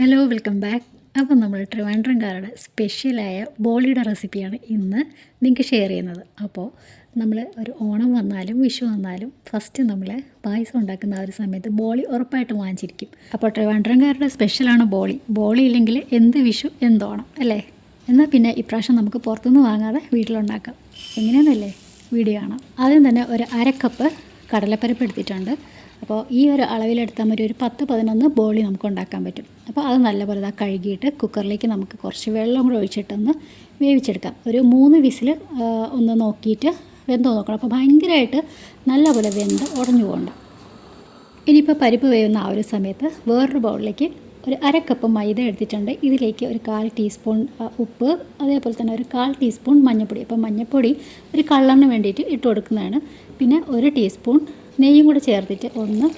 Hello welcome back അപ്പോൾ നമ്മൾ ട്രിവാൻഡ്രംകാരുടെ സ്പെഷ്യലായ ബോളിയുടെ റെസിപ്പിയാണ് ഇന്ന് നിങ്ങൾക്ക് ഷെയർ ചെയ്യുന്നത്. അപ്പോൾ നമ്മൾ ഒരു ഓണം വന്നാലും വിഷു വന്നാലും ഫസ്റ്റ് നമ്മൾ പായസം ഉണ്ടാക്കുന്ന ആ ഒരു സമയത്ത് ബോളി ഉറപ്പായിട്ട് വാങ്ങിച്ചിരിക്കും. അപ്പോൾ ട്രിവാൻഡ്രംകാരുടെ സ്പെഷ്യലാണ് ബോളി. ബോളി ഇല്ലെങ്കിൽ എന്ത് വിഷു എന്ത് ഓണം അല്ലേ? എന്നാൽ പിന്നെ ഇപ്രാവശ്യം നമുക്ക് പുറത്തുനിന്ന് വാങ്ങാതെ വീട്ടിലുണ്ടാക്കാം. എങ്ങനെയാണെന്നല്ലേ വീഡിയോ കാണാം. ആദ്യം തന്നെ ഒരു അരക്കപ്പ് കടലപ്പരിപ്പ് എടുത്തിട്ടുണ്ട്. അപ്പോൾ ഈ ഒരു അളവിലെടുത്താൽ മതി. ഒരു പത്ത് പതിനൊന്ന് ബോളി നമുക്ക് ഉണ്ടാക്കാൻ പറ്റും. അപ്പോൾ അത് നല്ലപോലെ ഇതാ കഴുകിയിട്ട് കുക്കറിലേക്ക് നമുക്ക് കുറച്ച് വെള്ളം കൂടെ ഒഴിച്ചിട്ടൊന്ന് വേവിച്ചെടുക്കാം. ഒരു മൂന്ന് വിസിൽ ഒന്ന് നോക്കിയിട്ട് വെന്തോ നോക്കണം. അപ്പോൾ ഭയങ്കരമായിട്ട് നല്ലപോലെ വെന്ത് ഉടഞ്ഞു പോകണ്ട. ഇനിയിപ്പോൾ പരിപ്പ് വേവുന്ന ആ ഒരു സമയത്ത് വേറൊരു ബൗളിലേക്ക് ഒരു അര കപ്പ് മൈദ എടുത്തിട്ടുണ്ട്. ഇതിലേക്ക് ഒരു കാൽ ടീസ്പൂൺ ഉപ്പ് അതേപോലെ തന്നെ ഒരു കാൽ ടീസ്പൂൺ മഞ്ഞൾപ്പൊടി അപ്പോൾ മഞ്ഞൾപ്പൊടി ഒരു കള്ളറിന് വേണ്ടിയിട്ട് ഇട്ട് കൊടുക്കുന്നതാണ്. പിന്നെ ഒരു ടീസ്പൂൺ നെയ്യും കൂടെ ചേർത്തിട്ട് ഒന്ന്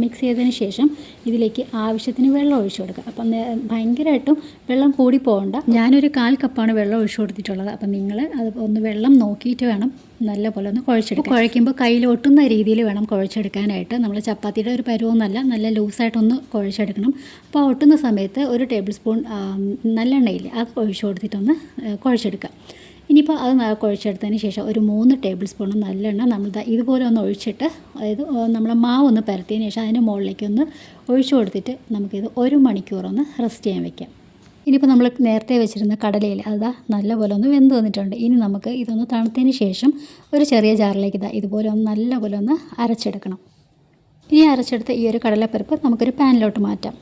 മിക്സ് ചെയ്തതിന് ശേഷം ഇതിലേക്ക് ആവശ്യത്തിന് വെള്ളം ഒഴിച്ചു കൊടുക്കുക. അപ്പം ഭയങ്കരമായിട്ടും വെള്ളം കൂടി പോകണ്ട. ഞാനൊരു കാൽ കപ്പാണ് വെള്ളം ഒഴിച്ചു കൊടുത്തിട്ടുള്ളത്. അപ്പം നിങ്ങൾ അത് ഒന്ന് വെള്ളം നോക്കിയിട്ട് വേണം നല്ല പോലെ ഒന്ന് കുഴച്ചെടുക്കും കുഴയ്ക്കുമ്പോൾ കയ്യിൽ ഒട്ടുന്ന രീതിയിൽ വേണം കുഴച്ചെടുക്കാനായിട്ട്. നമ്മൾ ചപ്പാത്തിയുടെ ഒരു പരുവൊന്നല്ല നല്ല ലൂസായിട്ടൊന്ന് കുഴച്ചെടുക്കണം. അപ്പോൾ ഒട്ടുന്ന സമയത്ത് ഒരു ടേബിൾ സ്പൂൺ ആ, നല്ലെണ്ണയിൽ അത് ഒഴിച്ചു കൊടുത്തിട്ടൊന്ന് കുഴച്ചെടുക്കുക. ഇനിയിപ്പോൾ അത് കുഴച്ചെടുത്തതിന് ശേഷം ഒരു മൂന്ന് ടേബിൾ സ്പൂൺ നല്ലെണ്ണ നമ്മൾ ഇതുപോലെ ഒന്ന് ഒഴിച്ചിട്ട് അതായത് നമ്മൾ മാവ് ഒന്ന് പരത്തിയതിന് ശേഷം അതിന്റെ മുകളിലേക്ക് ഒന്ന് ഒഴിച്ചു കൊടുത്തിട്ട് നമുക്കിത് ഒരു മണിക്കൂറൊന്ന് റെസ്റ്റ് ചെയ്യാൻ വെക്കാം. ഇനിയിപ്പോൾ നമ്മൾ നേരത്തെ വെച്ചിരുന്ന കടലയിൽ അതാ നല്ലപോലെ ഒന്ന് വെന്ത് വന്നിട്ടുണ്ട്. ഇനി നമുക്ക് ഇതൊന്ന് തണുത്തതിന് ശേഷം ഒരു ചെറിയ ജാറിലേക്ക് ഇതാ ഇതുപോലെ ഒന്ന് നല്ലപോലെ ഒന്ന് അരച്ചെടുക്കണം. ഇനി അരച്ചെടുത്ത ഈ ഒരു കടലപ്പരിപ്പ് നമുക്കൊരു പാനിലോട്ട് മാറ്റാം.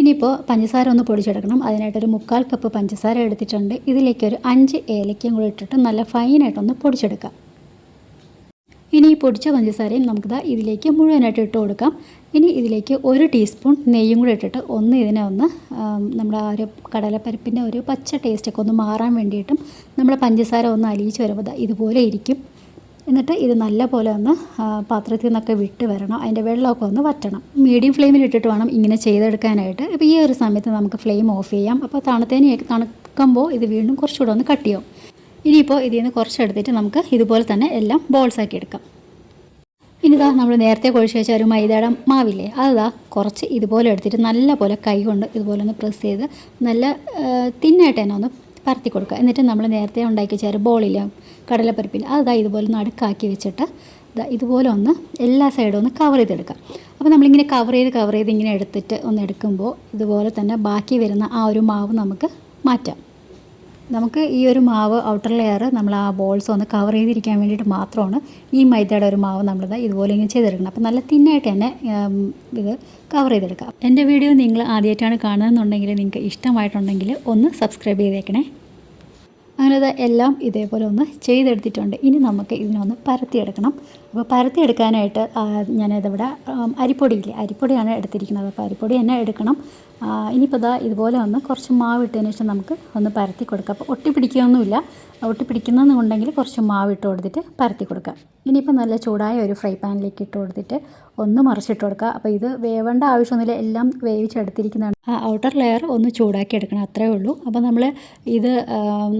ഇനിയിപ്പോൾ പഞ്ചസാര ഒന്ന് പൊടിച്ചെടുക്കണം. അതിനായിട്ടൊരു മുക്കാൽ കപ്പ് പഞ്ചസാര എടുത്തിട്ടുണ്ട്. ഇതിലേക്ക് ഒരു അഞ്ച് ഏലക്കയും കൂടി ഇട്ടിട്ട് നല്ല ഫൈനായിട്ടൊന്ന് പൊടിച്ചെടുക്കാം. ഇനി ഈ പൊടിച്ച പഞ്ചസാരയും നമുക്കിതാ ഇതിലേക്ക് മുഴുവനായിട്ട് ഇട്ട് കൊടുക്കാം. ഇനി ഇതിലേക്ക് ഒരു ടീസ്പൂൺ നെയ്യും കൂടി ഇട്ടിട്ട് ഒന്ന് ഇതിനെ ഒന്ന് നമ്മുടെ ആ ഒരു കടലപ്പരിപ്പിന്റെ ഒരു പച്ച ടേസ്റ്റൊക്കെ ഒന്ന് മാറാൻ വേണ്ടിയിട്ടും നമ്മൾ പഞ്ചസാര ഒന്ന് അലിയിച്ച് വരുമ്പോൾ ഇതുപോലെ ഇരിക്കും. എന്നിട്ട് ഇത് നല്ല പോലെ ഒന്ന് പാത്രത്തിൽ നിന്നൊക്കെ വിട്ട് വരണം. അതിന്റെ വെള്ളമൊക്കെ ഒന്ന് വറ്റണം. മീഡിയം ഫ്ലെയിമിൽ ഇട്ടിട്ട് വേണം ഇങ്ങനെ ചെയ്തെടുക്കാനായിട്ട്. അപ്പോൾ ഈ ഒരു സമയത്ത് നമുക്ക് ഫ്ലെയിം ഓഫ് ചെയ്യാം. അപ്പോൾ തണുത്തതിന് തണുക്കുമ്പോൾ ഇത് വീണ്ടും കുറച്ചുകൂടെ ഒന്ന് കട്ട് ചെയ്യും. ഇനിയിപ്പോൾ ഇതിൽ നിന്ന് കുറച്ചെടുത്തിട്ട് നമുക്ക് ഇതുപോലെ തന്നെ എല്ലാം ബോൾസ് ആക്കി എടുക്കാം. ഇനിതാ നമ്മൾ നേരത്തെ കുഴിച്ച് വെച്ച ഒരു മൈദയുടെ മാവില്ലേ? അതാ കുറച്ച് ഇതുപോലെ എടുത്തിട്ട് നല്ല പോലെ കൈ കൊണ്ട് ഇതുപോലെ ഒന്ന് പ്രസ് ചെയ്ത് നല്ല തിന്നായിട്ട് തന്നെ ഒന്ന് പരത്തി കൊടുക്കുക. എന്നിട്ട് നമ്മൾ നേരത്തെ ഉണ്ടാക്കി ഒരു ബോളില്ല കടലപ്പരിപ്പില്ല അതാ ഇതുപോലെ നടുക്കാക്കി വെച്ചിട്ട് ദാ ഇതുപോലെ ഒന്ന് എല്ലാ സൈഡും ഒന്ന് കവർ ചെയ്തെടുക്കുക. അപ്പോൾ നമ്മളിങ്ങനെ കവർ ചെയ്ത് കവർ ചെയ്ത് ഇങ്ങനെ എടുത്തിട്ട് ഒന്ന് എടുക്കുമ്പോൾ ഇതുപോലെ തന്നെ ബാക്കി വരുന്ന ആ ഒരു മാവ് നമുക്ക് മാറ്റാം. നമുക്ക് ഈ ഒരു മാവ് ഔട്ടർ ലെയർ നമ്മൾ ആ ബോൾസ് ഒന്ന് കവർ ചെയ്തിരിക്കാൻ വേണ്ടിയിട്ട് മാത്രമാണ് ഈ മൈദയുടെ ഒരു മാവ് നമ്മളിത് ഇതുപോലെ ഇങ്ങനെ ചെയ്തെടുക്കണം അപ്പോൾ നല്ല തിന്നായിട്ട് തന്നെ ഇത് കവർ ചെയ്തെടുക്കാം. എന്റെ വീഡിയോ നിങ്ങൾ ആദ്യമായിട്ടാണ് കാണുന്നതെന്നുണ്ടെങ്കിൽ നിങ്ങൾക്ക് ഇഷ്ടമായിട്ടുണ്ടെങ്കിൽ ഒന്ന് സബ്സ്ക്രൈബ് ചെയ്തേക്കണേ. അങ്ങനെ എല്ലാം ഇതേപോലെ ഒന്ന് ചെയ്തെടുത്തിട്ടുണ്ട്. ഇനി നമുക്ക് ഇതിനൊന്ന് പരത്തിയെടുക്കണം. അപ്പോൾ പരത്തിയെടുക്കാനായിട്ട് ഞാനിതവിടെ അരിപ്പൊടിയില്ലേ അരിപ്പൊടിയാണ് എടുത്തിരിക്കുന്നത്. അപ്പോൾ അരിപ്പൊടി തന്നെ എടുക്കണം. ഇനിയിപ്പോൾ ഇതാ ഇതുപോലെ ഒന്ന് കുറച്ച് മാവ് ഇട്ടതിന് ശേഷം നമുക്ക് ഒന്ന് പരത്തി കൊടുക്കാം. അപ്പോൾ ഒട്ടി പിടിക്കുകയൊന്നുമില്ല. ഒട്ടി പിടിക്കുന്നതെന്നുണ്ടെങ്കിൽ കുറച്ച് മാവ് ഇട്ട് കൊടുത്തിട്ട് പരത്തി കൊടുക്കാം. ഇനിയിപ്പോൾ നല്ല ചൂടായ ഒരു ഫ്രൈ പാനിലേക്ക് ഇട്ട് കൊടുത്തിട്ട് ഒന്ന് മറിച്ചിട്ട് കൊടുക്കുക അപ്പോൾ ഇത് വേവേണ്ട ആവശ്യമൊന്നുമില്ല. എല്ലാം വേവിച്ചെടുത്തിരിക്കുന്നതാണ്. ആ ഔട്ടർ ലെയർ ഒന്ന് ചൂടാക്കി എടുക്കണം. അത്രേ ഉള്ളൂ. അപ്പോൾ നമ്മൾ ഇത്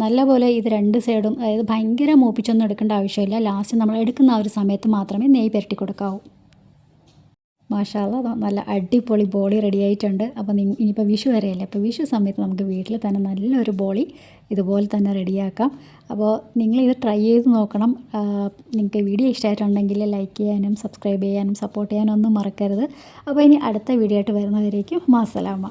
നല്ലപോലെ ഇത് രണ്ട് സൈഡും അതായത് ഭയങ്കര മൂപ്പിച്ചൊന്നും എടുക്കേണ്ട ആവശ്യമില്ല. ലാസ്റ്റ് നമ്മൾ എടുക്കുന്ന ആ ഒരു സമയത്ത് മാത്രമേ നെയ്യ് പുരട്ടി കൊടുക്കാവൂ. മാഷാല്ല നല്ല അടിപൊളി ബോളി റെഡി ആയിട്ടുണ്ട്. അപ്പോൾ ഇനിയിപ്പോൾ വിഷു വരെയല്ലേ? അപ്പോൾ വിഷു സമയത്ത് നമുക്ക് വീട്ടിൽ തന്നെ നല്ലൊരു ബോളി ഇതുപോലെ തന്നെ റെഡിയാക്കാം അപ്പോൾ നിങ്ങൾ ഇത് ട്രൈ ചെയ്ത് നോക്കണം. നിങ്ങൾക്ക് വീഡിയോ ഇഷ്ടമായിട്ടുണ്ടെങ്കിൽ ലൈക്ക് ചെയ്യാനും സബ്സ്ക്രൈബ് ചെയ്യാനും സപ്പോർട്ട് ചെയ്യാനും ഒന്നും മറക്കരുത്. അപ്പോൾ ഇനി അടുത്ത വീഡിയോ ആയിട്ട് വരുന്നവരേക്കും മാസലാമ.